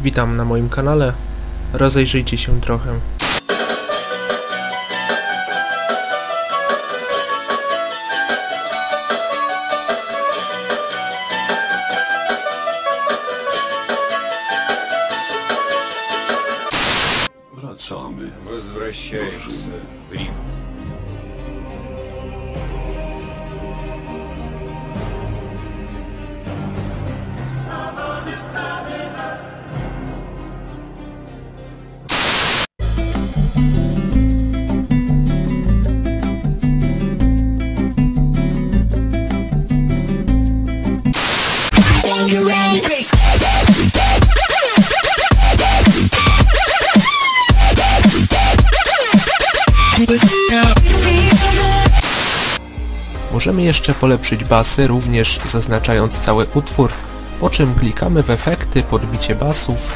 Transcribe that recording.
Witam na moim kanale. Rozejrzyjcie się trochę. Wracamy. Возвращаемся Możemy jeszcze polepszyć basy, również zaznaczając cały utwór, po czym klikamy w efekty, podbicie basów.